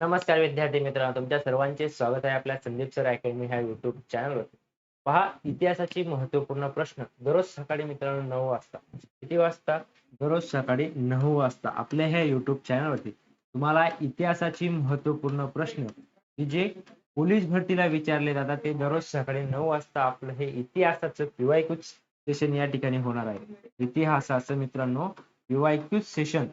नमस्कार विद्यार्थी मित्रांनो तुमच्या सर्वांचे स्वागत आहे आपल्या संदीप सर अकॅडमी ह्या युट्यूब चॅनलवर पहा इतिहासाचे महत्त्वपूर्ण प्रश्न. दररोज सकाळी मित्रांनो नऊ वाजता. किती वाजता? दररोज सकाळी नऊ वाजता. आपल्या ह्या युट्यूब चॅनलवरती तुम्हाला इतिहासाची महत्त्वपूर्ण प्रश्न. की जे पोलीस भरतीला विचारले जातात ते दररोज सकाळी नऊ वाजता आपलं हे इतिहासाचं पिवायकूच सेशन या ठिकाणी होणार आहे. इतिहासाचं मित्रांनो पीवायक्यूच सेशन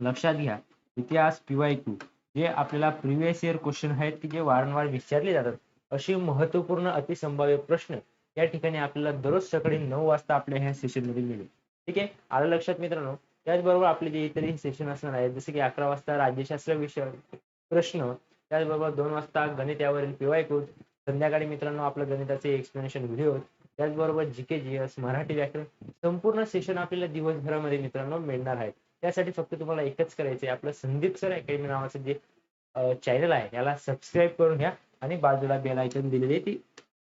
लक्षात घ्या. इतिहास पीवायक्यू जे आपल्याला प्रिव्हियस इयर क्वेश्चन आहेत की जे वारंवार विचारले जातात अशी महत्त्वपूर्ण अतिसंभाव्य प्रश्न या ठिकाणी आपल्याला दररोज सकाळी नऊ वाजता आपल्या ह्या सेशनमध्ये मिळेल. ठीक आहे? आलं लक्षात मित्रांनो? त्याचबरोबर आपले जे इतरही सेशन असणार आहेत जसे की अकरा वाजता राज्यशास्त्र विषय प्रश्न त्याचबरोबर दोन वाजता गणित यावरील कूद संध्याकाळी मित्रांनो आपलं गणिताचे एक्सप्लेनेशन व्हिडिओ त्याचबरोबर जी के जी एस मराठी व्याकरण संपूर्ण सेशन आपल्याला दिवसभरामध्ये मित्रांनो मिळणार आहे त्यासाठी फक्त तुम्हाला एकच करायचं आहे आपलं संदीप सर अकॅडमी नावाचं जे चॅनल आहे याला सबस्क्राईब करून घ्या आणि बाजूला बेल आयकन दिलेले ती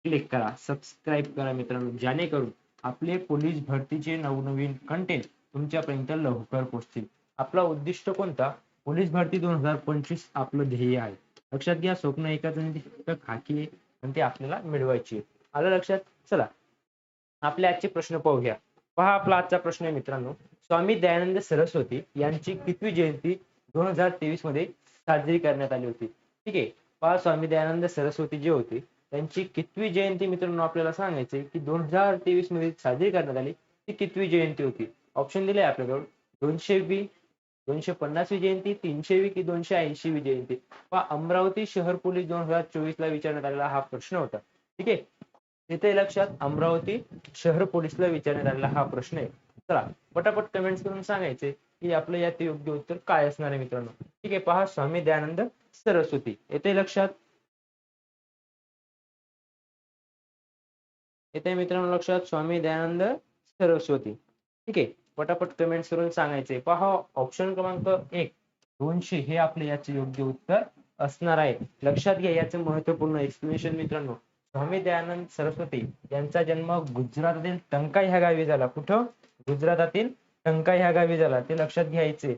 क्लिक करा. सबस्क्राईब करा मित्रांनो. जेणेकरून आपले पोलीस भरतीचे नवनवीन कंटेंट तुमच्यापर्यंत लवकर पोहोचतील. आपला उद्दिष्ट कोणता? पोलीस भरती दोन हजार पंचवीस आपलं ध्येय आहे. लक्षात घ्या स्वप्न एकाच आणि खाकी आणि ते आपल्याला मिळवायची आलं लक्षात? चला. आपले आजचे प्रश्न पाहूया. पहा आपला आजचा प्रश्न आहे मित्रांनो. स्वामी दयानंद सरस्वती यांची कितवी जयंती दोन हजार तेवीसमध्ये साजरी करण्यात आली होती. ठीक आहे. पहा स्वामी दयानंद सरस्वती जे होते त्यांची कितवी जयंती मित्रांनो आपल्याला सांगायचे की दोन हजार तेवीसमध्ये साजरी करण्यात आली. ती कितवी जयंती होती? ऑप्शन दिले आपल्याकडून. दोनशे वी दोनशे पन्नासवी जयंती तीनशे वी की दोनशे ऐंशीवी जयंती. पहा अमरावती शहर पोलीस दोन हजार चोवीस ला विचारण्यात आलेला हा प्रश्न होता. ठीक आहे. तिथे लक्षात अमरावती शहर पोलीसला विचारण्यात आलेला हा प्रश्न आहे. चला पटापट कमेंट्स करून सांगायचे की आपलं यात योग्य उत्तर काय असणार आहे मित्रांनो. ठीक आहे पहा स्वामी दयानंद सरस्वती. येते लक्षात? येते मित्रांनो लक्षात? स्वामी दयानंद सरस्वती. ठीक आहे पटापट कमेंट्स करून सांगायचे. पहा ऑप्शन क्रमांक एक. दोनशे हे आपले याचे योग्य उत्तर असणार आहे. लक्षात घ्या याचं महत्त्वपूर्ण एक्सप्लेनेशन मित्रांनो. स्वामी दयानंद सरस्वती यांचा जन्म गुजरातील टंका ह्या गावी झाला. कुठं? गुजरातातील टंका ह्या गावी झाला. ते लक्षात घ्यायचे.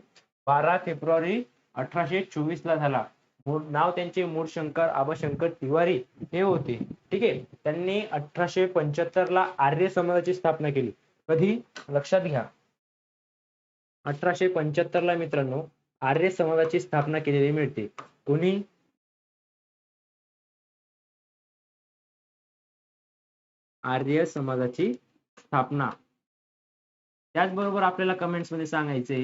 बारा फेब्रुवारी अठराशे चोवीस ला झाला. मूळ नाव त्यांचे मूळशंकर आबाशंकर तिवारी हे होते. ठीक आहे? त्यांनी अठराशे पंच्याहत्तर ला आर्य समाजाची स्थापना केली. कधी? लक्षात घ्या. अठराशे पंच्याहत्तर ला मित्रांनो आर्य समाजाची स्थापना केलेली मिळते. कोणी? आर्य समाजाची स्थापना. त्याचबरोबर आपल्याला कमेंट्समध्ये सांगायचे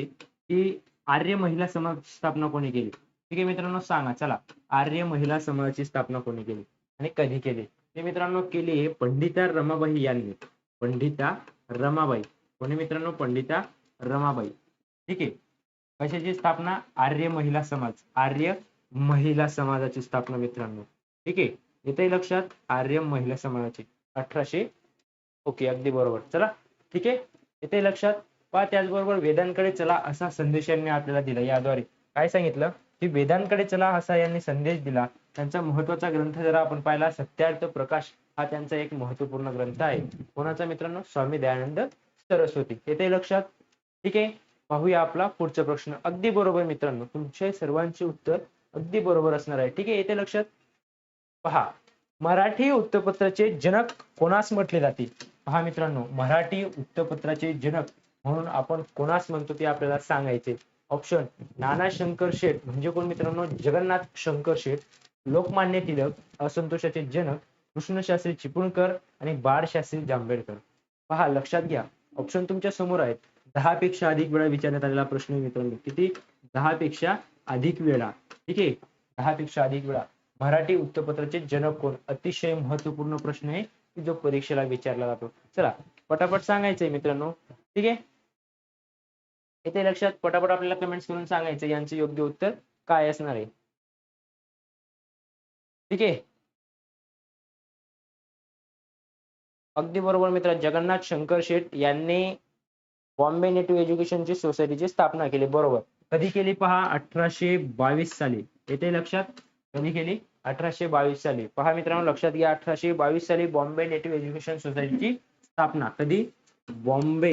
की आर्य महिला समाज स्थापना कोणी केली? ठीक आहे मित्रांनो सांगा. चला. आर्य महिला समाजाची स्थापना कोणी केली? आणि कधी केली? ते मित्रांनो केली पंडिता रमाबाई यांनी. पंडिता रमाबाई. कोणी मित्रांनो? पंडिता रमाबाई. ठीक आहे. कशाची स्थापना? आर्य महिला समाज. आर्य महिला समाजाची स्थापना मित्रांनो. ठीक आहे. येते लक्षात? आर्य महिला समाजाची. अठराशे ओके अगदी बरोबर. चला. ठीक आहे. येते लक्षात पहा त्याचबरोबर वेदांकडे चला असा संदेश यांनी आपल्याला दिला. याद्वारे काय सांगितलं? की वेदांकडे चला असा यांनी संदेश दिला. त्यांचा महत्त्वाचा ग्रंथ जरा आपण पाहिला सत्यार्थ प्रकाश हा त्यांचा एक महत्त्वपूर्ण ग्रंथ आहे. कोणाचा मित्रांनो? स्वामी दयानंद सरस्वती. येते लक्षात? ठीक आहे? पाहूया आपला पुढचा प्रश्न. अगदी बरोबर मित्रांनो तुमचे सर्वांचे उत्तर अगदी बरोबर असणार आहे. ठीक आहे? येते लक्षात? पहा. मराठी वृत्तपत्राचे जनक कोणास म्हटले जाते पहा मित्रांनो मराठी वृत्तपत्राचे जनक म्हणून आपण कोणास म्हणतो ते आपल्याला सांगायचे. ऑप्शन नाना शंकर शेठ. म्हणजे कोण मित्रांनो? जगन्नाथ शंकर शेठ. लोकमान्य टिळक असंतोषाचे जनक कृष्णशास्त्री चिपळूणकर आणि बाळशास्त्री जांभेडकर. पहा लक्षात घ्या. ऑप्शन तुमच्यासमोर आहेत. दहा पेक्षा अधिक वेळा विचारण्यात आलेला प्रश्न मित्रांनो. किती? दहा पेक्षा अधिक वेळा. ठीक आहे? दहा पेक्षा अधिक वेळा. मराठी वृत्तपत्राचे जनक कोण? अतिशय महत्त्वपूर्ण प्रश्न आहे की जो परीक्षेला विचारला जातो. चला पटापट सांगायचंय मित्रांनो. ठीक आहे? इथे लक्षात पटापट आपल्याला कमेंट्स करून सांगायचं यांचं योग्य उत्तर काय असणार आहे? ठीक आहे? अगदी बरोबर मित्र जगन्नाथ शंकर शेठ यांनी बॉम्बे नेटिव्ह एज्युकेशनची सोसायटीची स्थापना केली. बरोबर. कधी केली पहा? अठराशे बावीस साली. येते लक्षात. कधी केली. अठराशे बावीस साली. पहा मित्रांनो लक्षात घ्या अठराशे बावीस साली बॉम्बे नेटिव्ह एज्युकेशन सोसायटीची स्थापना. कधी? बॉम्बे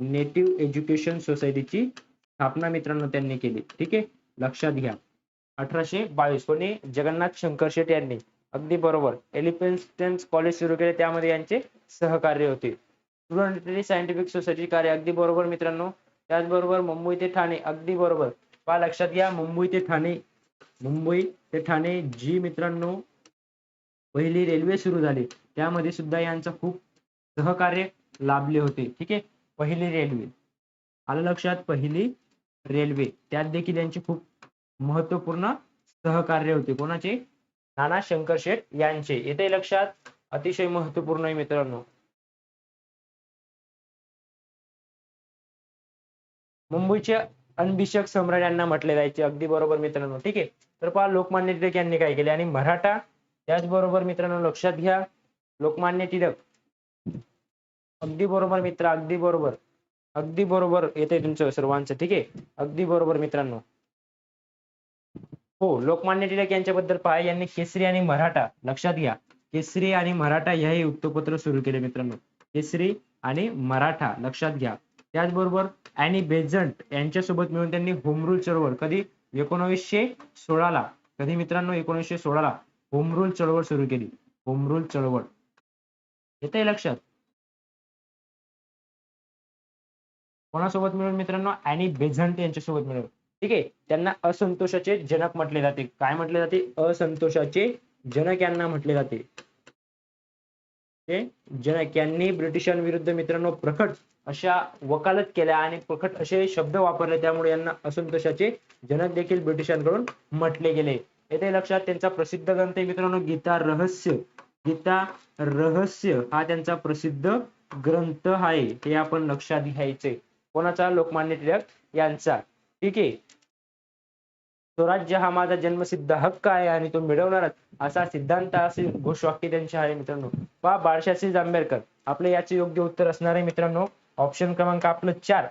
नेटिव्ह एज्युकेशन सोसायटीची स्थापना मित्रांनो त्यांनी केली. ठीक आहे? लक्षात घ्या. अठराशे बावीस. कोणी? जगन्नाथ शंकर शेट यांनी. अगदी बरोबर. एलिफन्स्टन्स कॉलेज सुरू केले. त्यामध्ये यांचे सहकार्य होते. स्टुडंट सायंटिफिक सोसायटी कार्य. अगदी बरोबर मित्रांनो. त्याचबरोबर मुंबई ते ठाणे. अगदी बरोबर. पहा लक्षात घ्या. मुंबई ते ठाणे. मुंबई ते ठाणे जी मित्रांनो पहिली रेल्वे सुरू झाली. त्यामध्ये सुद्धा यांचं खूप सहकार्य लाभले होते. ठीक आहे? पहिली रेल्वे आलं लक्षात? पहिली रेल्वे त्यात देखील यांचे खूप महत्त्वपूर्ण सहकार्य होते. कोणाचे? नाना शंकर शेठ यांचे. येते लक्षात? अतिशय महत्त्वपूर्ण आहे मित्रांनो. मुंबईच्या अनभिषेक सम्राट यांना म्हटले जायचे. अगदी बरोबर मित्रांनो ठीक आहे? तर पहा लोकमान्य टिळक यांनी काय केले? आणि मराठा त्याचबरोबर मित्रांनो लक्षात घ्या लोकमान्य टिळक. अगदी बरोबर मित्र अगदी बरोबर. अगदी बरोबर येते तुमचं सर्वांचं ठीक आहे? अगदी बरोबर मित्रांनो. हो लोकमान्य टिळक यांच्याबद्दल पहा यांनी केसरी आणि मराठा लक्षात घ्या. केसरी आणि मराठा हे वृत्तपत्र सुरू केले मित्रांनो. केसरी आणि मराठा लक्षात घ्या. त्याचबरोबर अॅनी बेझंट यांच्यासोबत मिळून त्यांनी होमरूल चळवळ. कधी? एकोणवीसशे सोळाला. कधी मित्रांनो? एकोणीसशे सोळाला होमरूल चळवळ सुरू केली. होमरूल चळवळ. येते लक्षात? कोणासोबत मिळून मित्रांनो? अॅनी बेझंट यांच्यासोबत मिळून. ठीक आहे? त्यांना असंतोषाचे जनक म्हटले जाते. काय म्हटले जाते? असंतोषाचे जनक यांना म्हटले जाते. जनक यांनी ब्रिटिशांविरुद्ध मित्रांनो प्रकट अशा वकालत केल्या आणि प्रकट असे शब्द वापरले. त्यामुळे यांना असंतोषाचे जनक देखील ब्रिटिशांकडून म्हटले गेले. येथे लक्षात त्यांचा प्रसिद्ध ग्रंथ आहे मित्रांनो गीता रहस्य. गीता रहस्य हा त्यांचा प्रसिद्ध ग्रंथ आहे. हे आपण लक्षात घ्यायचे. कोणाचा? लोकमान्य टिळक यांचा. ठीक आहे? स्वराज्य हा माझा जन्मसिद्ध हक्क आहे आणि तो मिळवणारच असा सिद्धांत असे घोषवाक्य त्यांचे आहे मित्रांनो. वा बाळशास्त्री जांभेडकर आपले याचे योग्य उत्तर असणार आहे मित्रांनो. ऑप्शन क्रमांक आपलं चार.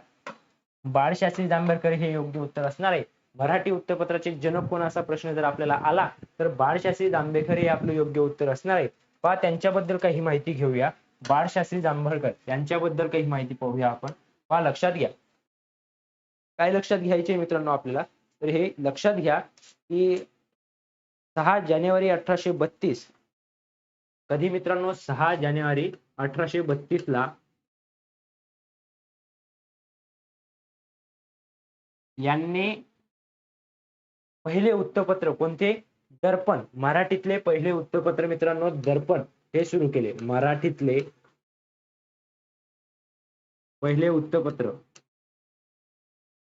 बाळशास्त्री जांभेडकर हे योग्य उत्तर असणार आहे. मराठी वृत्तपत्राचे जनक कोण असा प्रश्न जर आपल्याला आला तर बाळशास्त्री जांभेडकर हे आपलं योग्य उत्तर असणार आहे. पहा त्यांच्याबद्दल काही माहिती घेऊया. बाळशास्त्री जांभेडकर यांच्याबद्दल काही माहिती पाहूया आपण. पहा लक्षात घ्या. काय लक्षात घ्यायचे मित्रांनो आपल्याला? तर हे लक्षात घ्या की सहा जानेवारी अठराशे बत्तीस कधी मित्रांनो? सहा जानेवारी अठराशे बत्तीस ला यांनी पहिले वृत्तपत्र कोणते? दर्पण. मराठीतले पहिले वृत्तपत्र मित्रांनो दर्पण हे सुरू केले. मराठीतले पहिले वृत्तपत्र.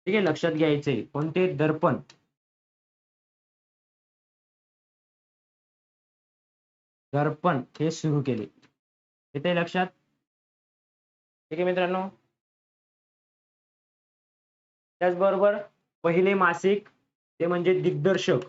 ठीक आहे लक्षात घ्यायचे कोणते दर्पण. दर्पण हे सुरू केले. येते लक्षात? ठीक आहे मित्रांनो. त्याचबरोबर पहिले मासिक ते म्हणजे दिग्दर्शक.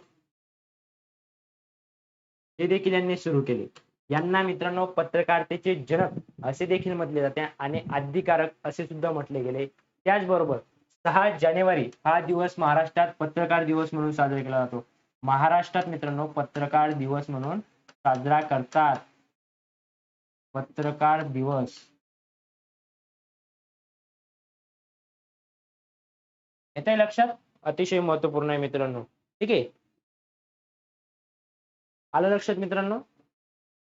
हे देखील यांनी सुरू केले. यांना मित्रांनो पत्रकारितेचे जनक असे देखील म्हटले जाते आणि आद्यकारक असे सुद्धा म्हटले गेले. त्याचबरोबर सहा जानेवारी हा दिवस महाराष्ट्रात पत्रकार दिवस म्हणून साजरा केला जातो. महाराष्ट्रात मित्रांनो पत्रकार दिवस म्हणून साजरा करतात. पत्रकार दिवस. येत लक्षात? अतिशय महत्त्वपूर्ण आहे मित्रांनो. ठीक आहे? आलं लक्षात मित्रांनो?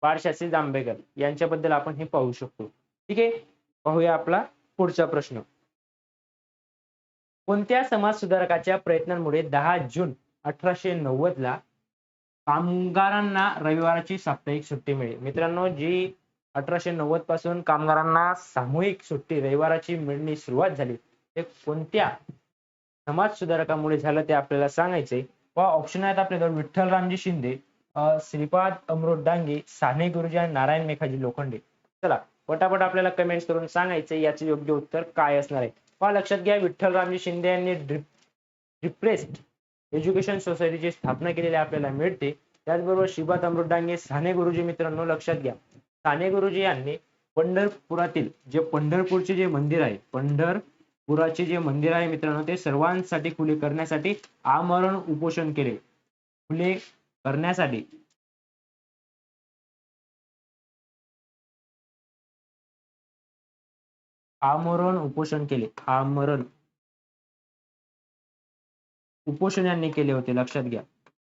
बाळशास्त्री जांभेकर यांच्याबद्दल आपण हे पाहू शकतो. ठीक आहे? पाहूया आपला पुढचा प्रश्न. कोणत्या समाज सुधारकाच्या प्रयत्नांमुळे दहा जून अठराशे नव्वद ला कामगारांना रविवाराची साप्ताहिक सुट्टी मिळेल? मित्रांनो जी अठराशे नव्वदपासून कामगारांना सामूहिक सुट्टी रविवाराची मिळणे सुरुवात झाली ते कोणत्या समाज सुधारकामुळे झालं ते आपल्याला सांगायचे व ऑप्शन आहेत आपल्याकडे विठ्ठल रामजी शिंदे श्रीपाद अमृत डांगे साने गुरुजी आणि नारायण मेघाजी लोखंडे. चला पटापट आपल्याला कमेंट्स करून सांगायचे याचे योग्य उत्तर काय असणार आहे? हा लक्षात घ्या विठ्ठल रामजी शिंदे यांनी डिप्रेस्ड एज्युकेशन सोसायटीची स्थापना केलेली आपल्याला मिळते. त्याचबरोबर शिबा अमृत साने गुरुजी मित्रांनो लक्षात घ्या. साने गुरुजी यांनी पंढरपुरातील जे पंढरपूरचे जे मंदिर आहे पंढरपुराचे जे मंदिर आहे मित्रांनो ते सर्वांसाठी खुले करण्यासाठी आमरण उपोषण केले. खुले करण्यासाठी आमरण उपोषण केले. आमरण उपोषण यांनी केले होते लक्षात घ्या.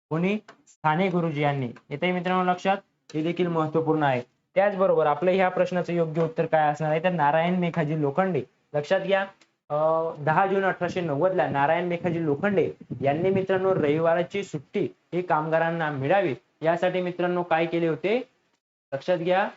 कोणी? साने गुरुजी यांनी. येते मित्रांनो लक्षात? हे देखील महत्त्वपूर्ण आहे. त्याचबरोबर आपल्या ह्या प्रश्नाचं योग्य उत्तर काय असणार आहे? तर नारायण मेघाजी लोखंडे. लक्षात घ्या. अं, दहा जून अठराशे नव्वद ला नारायण मेघाजी लोखंडे यांनी मित्रांनो रविवाराची सुट्टी ही कामगारांना मिळावी. यासाठी मित्रांनो काय केले होते? लक्षात घ्या.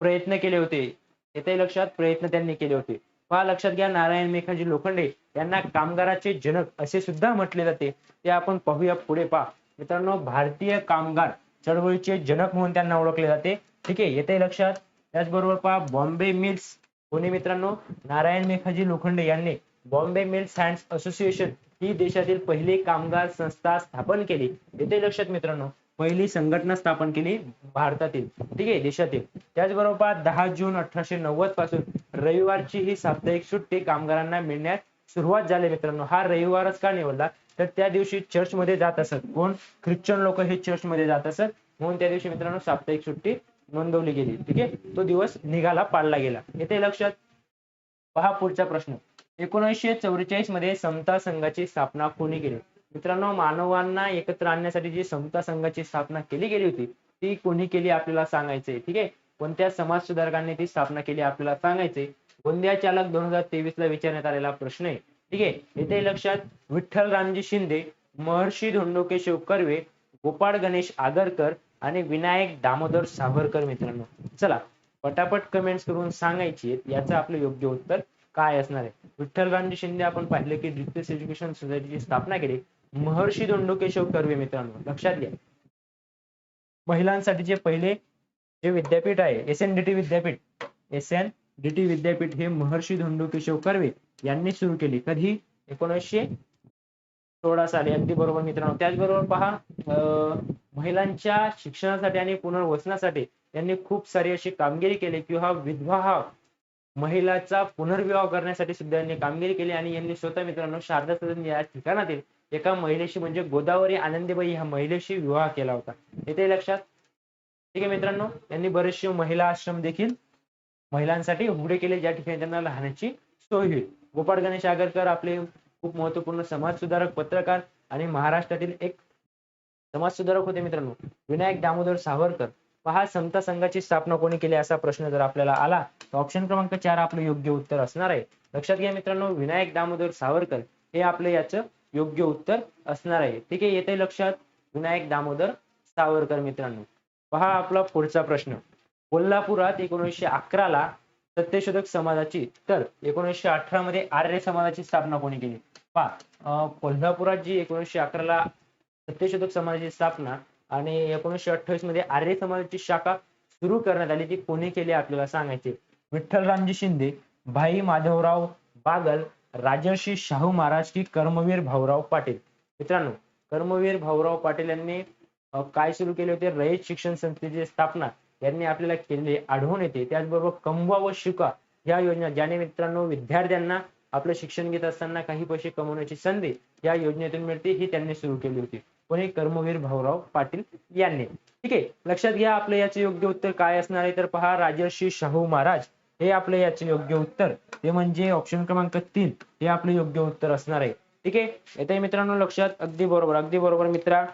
प्रयत्न केले होते. येथे लक्षात प्रयत्न त्यांनी केले होते. पहा लक्षात घ्या नारायण मेघाजी लोखंडे यांना कामगाराचे जनक असे सुद्धा म्हटले जाते. ते आपण पाहूया पुढे पहा. मित्रांनो भारतीय कामगार चळवळीचे जनक म्हणून त्यांना ओळखले जाते. ठीक आहे येते लक्षात? त्याचबरोबर पहा बॉम्बे मिल्स. कोणी मित्रांनो? नारायण मेघाजी लोखंडे यांनी बॉम्बे मिल्स हँड्स असोसिएशन ही देशातील पहिली कामगार संस्था स्थापन केली. येते लक्षात मित्रांनो? पहिली संघटना स्थापन केली भारतातील ठीक आहे देशातील. त्याचबरोबर दहा जून अठराशे नव्वदपासून रविवारची ही साप्ताहिक सुट्टी कामगारांना मिळण्यास सुरुवात झाली मित्रांनो. हा रविवारच का निवडला तर त्या दिवशी चर्चमध्ये जात असत. कोण? ख्रिश्चन लोक हे चर्चमध्ये जात असत. म्हणून त्या दिवशी मित्रांनो साप्ताहिक सुट्टी नोंदवली गेली ठीक आहे. तो दिवस निघाला पाळला गेला. येथे लक्षात. पहा पुढचा प्रश्न. एकोणीसशे चौवेचाळीसमध्ये समता संघाची स्थापना कोणी केली? मित्रांनो मानवांना एकत्र आणण्यासाठी जी समता संघाची स्थापना केली गेली होती ती कोणी केली आपल्याला सांगायचंय ठीक आहे? कोणत्या समाज सुधारकांनी ती स्थापना केली आपल्याला सांगायचंय गोंदिया चालक दोन हजार तेवीस ला विचारण्यात आलेला प्रश्न आहे. ठीक आहे? येथे लक्षात विठ्ठल रामजी शिंदे महर्षी धोंडोकेशव कर्वे गोपाळ गणेश आगरकर आणि विनायक दामोदर सावरकर मित्रांनो. चला पटापट कमेंट्स करून सांगायची याचं आपलं योग्य उत्तर काय असणार आहे? विठ्ठल रामजी शिंदे आपण पाहिलं की डिस्ट्रिक्ट एज्युकेशन सोसायटीची स्थापना केली. महर्षी धोंडोकेशव कर्वे मित्रांनो लक्षात घ्या. महिलांसाठीचे पहिले जे विद्यापीठ आहे एस एन डी टी विद्यापीठ एस एन डी टी विद्यापीठ हे महर्षी धोंडोकेशव कर्वे यांनी सुरू केली. कधी? एकोणीसशे सोळा साली. अगदी बरोबर मित्रांनो. त्याचबरोबर पहा अं, महिलांच्या शिक्षणासाठी आणि पुनर्वसनासाठी यांनी खूप सारी अशी कामगिरी केली किंवा विधवा महिलाचा पुनर्विवाह करण्यासाठी सुद्धा यांनी कामगिरी केली आणि यांनी स्वतः मित्रांनो शारदा सदन या ठिकाणातील एका महिलेशी म्हणजे गोदावरी आनंदीबाई ह्या महिलेशी विवाह केला होता. येथे लक्षात? ठीक आहे मित्रांनो यांनी बरेचसे महिला आश्रम देखील महिलांसाठी उघडे केले. ज्या ठिकाणी त्यांना राहण्याची सोय होईल. गोपाळ गणेश आगरकर आपले खूप महत्त्वपूर्ण समाज सुधारक पत्रकार आणि महाराष्ट्रातील एक समाज सुधारक होते मित्रांनो. विनायक दामोदर सावरकर. पहा समता संघाची स्थापना कोणी केली असा प्रश्न जर आपल्याला आला तर ऑप्शन क्रमांक चार आपलं योग्य उत्तर असणार आहे. लक्षात घ्या मित्रांनो विनायक दामोदर सावरकर हे आपलं याचं योग्य उत्तर असणार आहे. ठीक आहे येते लक्षात? विनायक दामोदर सावरकर मित्रांनो. पहा आपला पुढचा प्रश्न. कोल्हापुरात एकोणीसशे अकरा ला सत्यशोधक समाजाची तर एकोणीसशे अठरा मध्ये आर्य समाजाची स्थापना कोणी केली? पहा कोल्हापुरात जी एकोणीसशे अकरा ला सत्यशोधक समाजाची स्थापना आणि एकोणीसशे अठ्ठावीसमध्ये आर्य समाजाची शाखा सुरू करण्यात आली ती कोणी केली आपल्याला सांगायचे? विठ्ठलरामजी शिंदे भाई माधवराव बागल राजर्षी शाहू महाराज की कर्मवीर भाऊराव पाटील. मित्रांनो कर्मवीर भाऊराव पाटील यांनी काय सुरू केले होते? रयत शिक्षण संस्थेची स्थापना यांनी आपल्याला केलेली आढळून येते. त्याचबरोबर कमवा व शिका या योजना ज्याने मित्रांनो विद्यार्थ्यांना आपलं शिक्षण घेत असताना काही पैसे कमवण्याची संधी या योजनेतून मिळते ही त्यांनी सुरू केली होती. कोणी? कर्मवीर भाऊराव पाटील यांनी. ठीक आहे लक्षात घ्या आपलं याचे योग्य उत्तर काय असणार आहे? तर पहा राजर्षी शाहू महाराज हे आपलं याचे योग्य उत्तर. ते म्हणजे ऑप्शन क्रमांक तीन. हे आपलं योग्य उत्तर असणार आहे. ठीक आहे? येते मित्रांनो लक्षात अगदी बरोबर अगदी बरोबर मित्रा.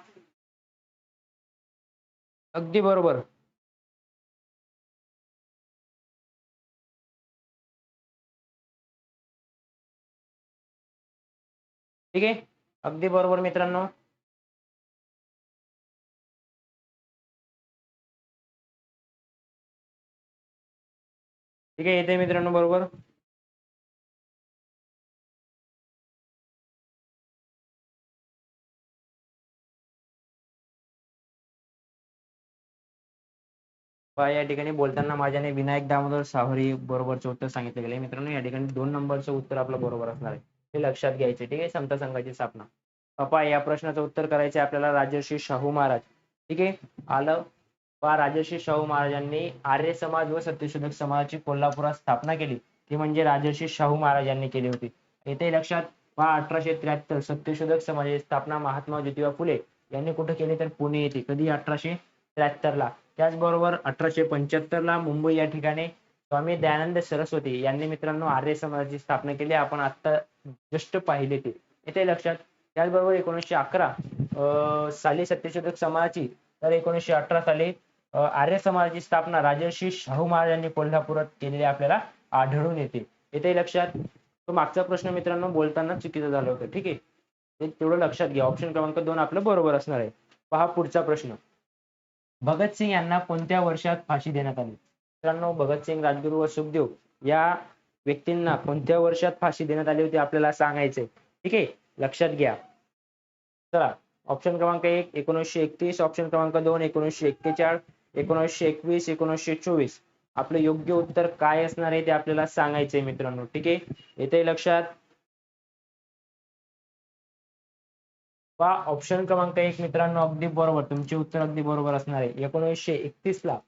अगदी बरोबर. ठीक आहे? अगदी बरोबर मित्रांनो. ठीक आहे येते मित्रांनो बरोबर. पहा या ठिकाणी बोलताना माझ्याने विनायक दामोदर सावरी बरोबरचं उत्तर सांगितलं गेलं मित्रांनो या ठिकाणी दोन नंबरचं उत्तर आपलं बरोबर असणार आहे. हे लक्षात घ्यायचे ठीक आहे समता संघाची स्थापना. पप्पा या प्रश्नाचं उत्तर करायचे आपल्याला राजर्षी शाहू महाराज. ठीक आहे आलं. राजर्षी शाहू महाराजांनी आर्य समाज व सत्यशोधक समाजाची कोल्हापुरात स्थापना केली. ती म्हणजे राजर्षी शाहू महाराज यांनी केली होती. येथे लक्षात पहा अठराशे त्र्याहत्तर सत्यशोधक समाजाची स्थापना महात्मा ज्योतिबा फुले यांनी कुठे केली? तर पुणे येथे. कधी? अठराशे त्र्याहत्तर ला. त्याचबरोबर अठराशे पंच्याहत्तर ला मुंबई या ठिकाणी स्वामी दयानंद सरस्वती यांनी मित्रांनो आर्य समाजाची स्थापना केली. आपण आता जस्ट पाहिले ते. येथे लक्षात. त्याचबरोबर एकोणीसशे अकरा अं, साली सत्यशोधक समाजाची तर एकोणीसशे अठरा साली आर्य समाजाची स्थापना राजर्षी शाहू महाराजांनी कोल्हापुरात केलेली आपल्याला आढळून येते. येते लक्षात? तो मागचा प्रश्न मित्रांनो बोलताना चुकीचं झालं होतं. ठीक आहे? तेवढं लक्षात घ्या. ऑप्शन क्रमांक दोन आपलं बरोबर असणार आहे. पहा पुढचा प्रश्न. भगतसिंग यांना कोणत्या वर्षात फाशी देण्यात आली? मित्रांनो भगतसिंग राजगुरू व सुखदेव या व्यक्तींना कोणत्या वर्षात फाशी देण्यात आली होती आपल्याला सांगायचंय. ठीक आहे? लक्षात घ्या. चला. ऑप्शन क्रमांक एक एकोणीसशे एकतीस. ऑप्शन क्रमांक दोन एकोणीसशे एक्केचाळीस. एकोणीसशे एकवीस एकोणीसशे चोवीस. आपलं योग्य उत्तर काय असणार आहे ते आपल्याला सांगायचंय मित्रांनो ठीक आहे? येते लक्षात? पहा ऑप्शन क्रमांक एक मित्रांनो अगदी बरोबर तुमचे उत्तर अगदी बरोबर असणार आहे. एकोणीसशे एकतीस ला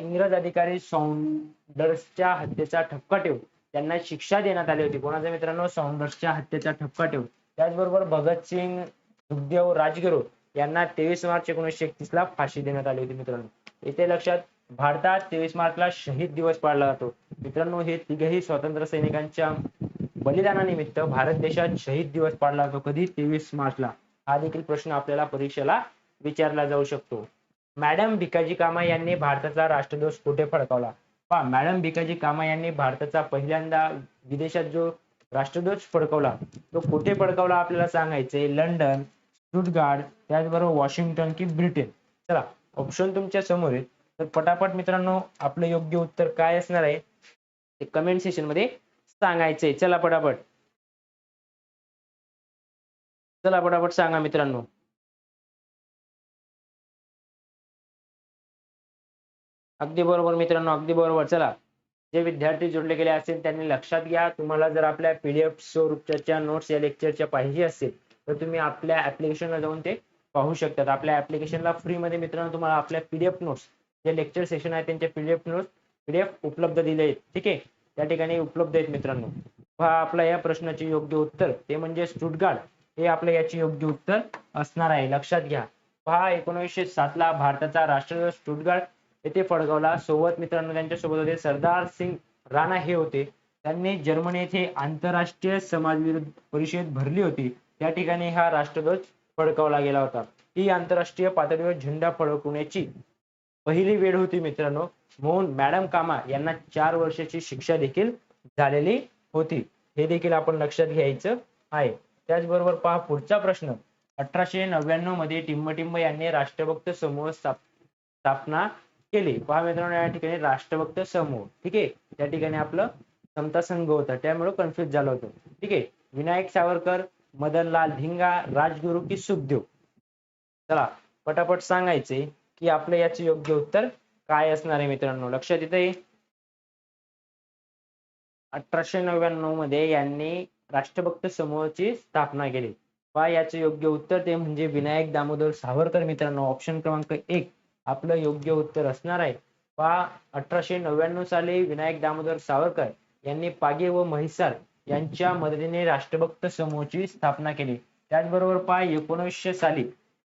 इंग्रज अधिकारी सौंडर्सच्या हत्येचा ठपका ठेवून त्यांना शिक्षा देण्यात आली होती. कोणाच्या मित्रांनो? सौंडर्सच्या हत्येचा ठपका ठेवून. त्याचबरोबर भगतसिंग सुखदेव राजगुरू यांना तेवीस मार्च एकोणीसशे एकतीस ला फाशी देण्यात आली होती मित्रांनो. इथे लक्षात भारतात तेवीस मार्चला शहीद दिवस पाळला जातो. मित्रांनो हे तिघही स्वातंत्र्य सैनिकांच्या बलिदानानिमित्त भारत देशात शहीद दिवस पाळला जातो. कधी? तेवीस मार्चला. हा देखील प्रश्न आपल्याला परीक्षेला विचारला जाऊ शकतो. मॅडम भिकाजी कामा यांनी भारताचा राष्ट्रध्वज कुठे फडकावला? पहा मॅडम भिकाजी कामा यांनी भारताचा पहिल्यांदा विदेशात जो राष्ट्रध्वज फडकवला तो कुठे फडकवला आपल्याला सांगायचंय? लंडन स्टुटगार्ड त्याचबरोबर वॉशिंग्टन की ब्रिटन. चला ऑप्शन तुमच्यासमोर आहेत. तर पटापट मित्रांनो आपलं योग्य उत्तर काय असणार आहे ते कमेंट सेशनमध्ये सांगायचंय. चला पटापट. चला पटापट सांगा मित्रांनो. अगदी बरोबर मित्रांनो अगदी बरोबर. चला. जे विद्यार्थी जोडले गेले असेल त्यांनी लक्षात घ्या. तुम्हाला जर आपल्या पीडीएफ स्वरूपच्या नोट्स या लेक्चरच्या पाहिजे असेल तर तुम्ही आपल्या ऍप्लिकेशनला जाऊन ते पाहू शकतात. आपल्या ऍप्लिकेशनला फ्रीमध्ये मित्रांनो तुम्हाला आपल्या पीडीएफ नोट्स जे लेक्चर सेशन आहे त्यांचे पीडीएफ नोट्स पीडीएफ उपलब्ध दिले आहेत. ठीक आहे? त्या ठिकाणी उपलब्ध आहेत मित्रांनो. पहा आपला या प्रश्नाचे योग्य उत्तर ते म्हणजे स्टुटगार्ड हे आपलं याचे योग्य उत्तर असणार आहे. लक्षात घ्या. पहा एकोणीसशे सात ला भारताचा राष्ट्रध्वज स्टुटगार्ड येथे फडगावला सोबत मित्रांनो त्यांच्यासोबत होते सरदार सिंग राणा हे होते. त्यांनी जर्मनी येथे आंतरराष्ट्रीय समाज विरुद्ध परिषद भरली होती. त्या ठिकाणी हा राष्ट्रध्वज फडकावला गेला होता. ही आंतरराष्ट्रीय पातळीवर झेंडा फडकवण्याची पहिली वेळ होती मित्रांनो. म्हणून मॅडम कामा यांना चार वर्षाची शिक्षा देखील झालेली होती. हे देखील आपण लक्षात घ्यायचं आहे. त्याचबरोबर पहा पुढचा प्रश्न. अठराशे नव्याण्णवमध्ये टिंबटिंब यांनी राष्ट्रभक्त समूह स्थापना केली. पहा मित्रांनो या ठिकाणी राष्ट्रभक्त समूह. ठीक आहे? त्या ठिकाणी आपलं समता संघ होता. त्यामुळे कन्फ्युज झालं होतं. ठीक आहे? विनायक सावरकर मदनलाल धिंगा राजगुरू की सुखदेव. चला पटापट सांगायचे की आपलं याचे योग्य उत्तर काय असणार आहे मित्रांनो? लक्षात येते अठराशे नव्याण्णवमध्ये यांनी राष्ट्रभक्त समूहाची स्थापना केली. वा याचे योग्य उत्तर ते म्हणजे विनायक दामोदर सावरकर मित्रांनो. ऑप्शन क्रमांक एक. आपलं योग्य उत्तर असणार आहे. वा अठराशे नव्याण्णव साली विनायक दामोदर सावरकर यांनी पागे व म्हैसार यांच्या मदतीने राष्ट्रभक्त समूहाची स्थापना केली. त्याचबरोबर पहा एकोणीसशे साली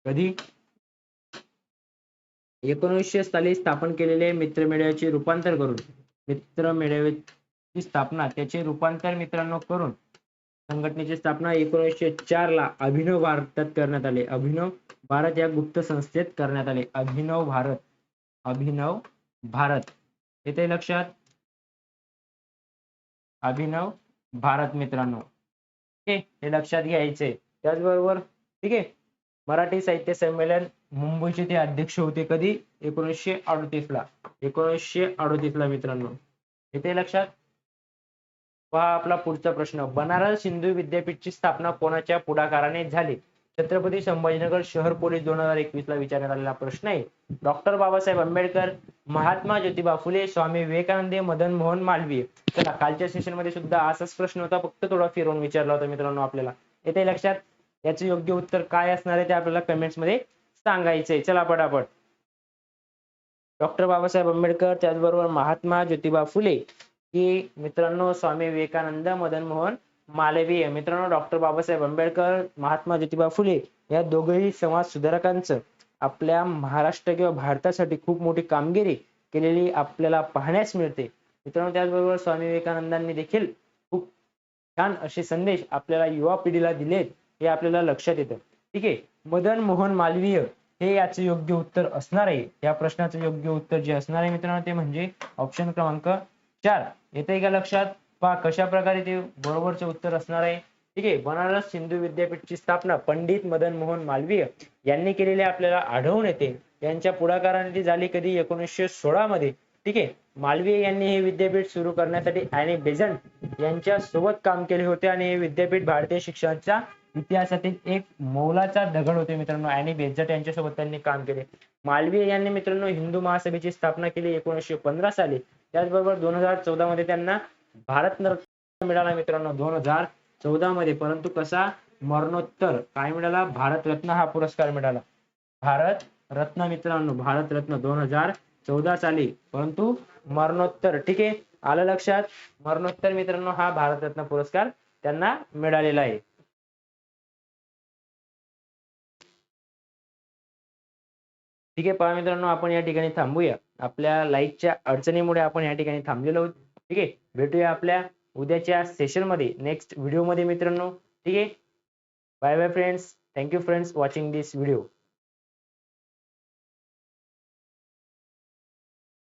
कधी? एकोणीसशे साली स्थापन केलेले मित्रमेळ्याचे रूपांतर करून मित्र मेळ्याची स्थापना त्याचे रूपांतर मित्रांनो करून संघटनेची स्थापना एकोणीसशे चार ला अभिनव भारतात करण्यात आले. अभिनव भारत या गुप्त संस्थेत करण्यात आले. अभिनव भारत अभिनव भारत. येते लक्षात? अभिनव भारत मित्रांनो. ओके हे लक्षात घ्यायचे त्याचबरोबर ठीक आहे? मराठी साहित्य संमेलन मुंबईचे ते अध्यक्ष होते कधी? एकोणीसशे अडतीस ला. एकोणीसशे अडतीस ला मित्रांनो. येते लक्षात? पहा आपला पुढचा प्रश्न. बनारस हिंदू विद्यापीठची स्थापना कोणाच्या पुढाकाराने झाली? छत्रपती संभाजीनगर शहर पोलीस दोन हजार एकवीस ला विचारण्यात आलेला प्रश्न आहे. डॉक्टर बाबासाहेब आंबेडकर महात्मा ज्योतिबा फुले स्वामी विवेकानंद मदन मोहन मालवीय. चला कालच्या सेशनमध्ये सुद्धा असाच प्रश्न होता. फक्त थोडा फिरवून विचारला होता मित्रांनो आपल्याला. येते लक्षात? याचे योग्य उत्तर काय असणार आहे ते आपल्याला कमेंट्समध्ये सांगायचंय. चला पटापट. डॉक्टर बाबासाहेब आंबेडकर त्याचबरोबर महात्मा ज्योतिबा फुले की मित्रांनो स्वामी विवेकानंद मदन मोहन मालवीय मित्रांनो डॉक्टर बाबासाहेब आंबेडकर महात्मा ज्योतिबा फुले या दोघेही समाज सुधारकांचं आपल्या महाराष्ट्र किंवा भारतासाठी खूप मोठी कामगिरी केलेली आपल्याला पाहण्यास मिळते. मित्रांनो त्याचबरोबर स्वामी विवेकानंदांनी देखील खूप छान असे संदेश आपल्याला युवा पिढीला दिलेत हे आपल्याला लक्षात येतं. ठीक आहे मदन मोहन मालवीय हे याचं योग्य उत्तर असणार आहे. या प्रश्नाचं योग्य उत्तर जे असणार आहे मित्रांनो ते म्हणजे ऑप्शन क्रमांक चार. येते का लक्षात? पहा कशा प्रकारे ते बरोबरचे उत्तर असणार आहे. ठीक आहे बनारस हिंदू विद्यापीठची स्थापना पंडित मदन मोहन मालवीय यांनी केलेली आपल्याला आढळून येते. यांच्या पुढाकाराने ती झाली कधी? एकोणीसशे सोळा मध्ये. ठीक आहे मालवीय यांनी हे विद्यापीठ सुरू करण्यासाठी आणि बेझंट यांच्या सोबत काम केले होते आणि हे विद्यापीठ भारतीय शिक्षणाच्या इतिहासातील एक मौलाचा दगड होते मित्रांनो. आणि बेझंट यांच्यासोबत त्यांनी काम केले. मालवीय यांनी मित्रांनो हिंदू महासभेची स्थापना केली एकोणीसशे पंधरा साली. त्याचबरोबर दोन हजार चौदा मध्ये त्यांना भारतरत्न मिळाला मित्रांनो दोन हजार चौदा मध्ये. परंतु कसा मरणोत्तर काय मिळाला? भारतरत्न हा पुरस्कार मिळाला. भारत रत्न मित्रांनो भारतरत्न दोन हजार चौदा साली. परंतु मरणोत्तर ठीक आहे? आलं लक्षात? मरणोत्तर मित्रांनो हा भारतरत्न पुरस्कार त्यांना मिळालेला आहे. ठीक आहे पहा मित्रांनो आपण या ठिकाणी थांबूया. आपल्या लाईटच्या अडचणीमुळे आपण या ठिकाणी थांबलेलो आहोत. ठीक आहे? भेटूया आपल्या उद्याच्या सेशनमध्ये. नेक्स्ट व्हिडिओमध्ये मित्रांनो. ठीक आहे? Bye bye friends thank you friends watching this video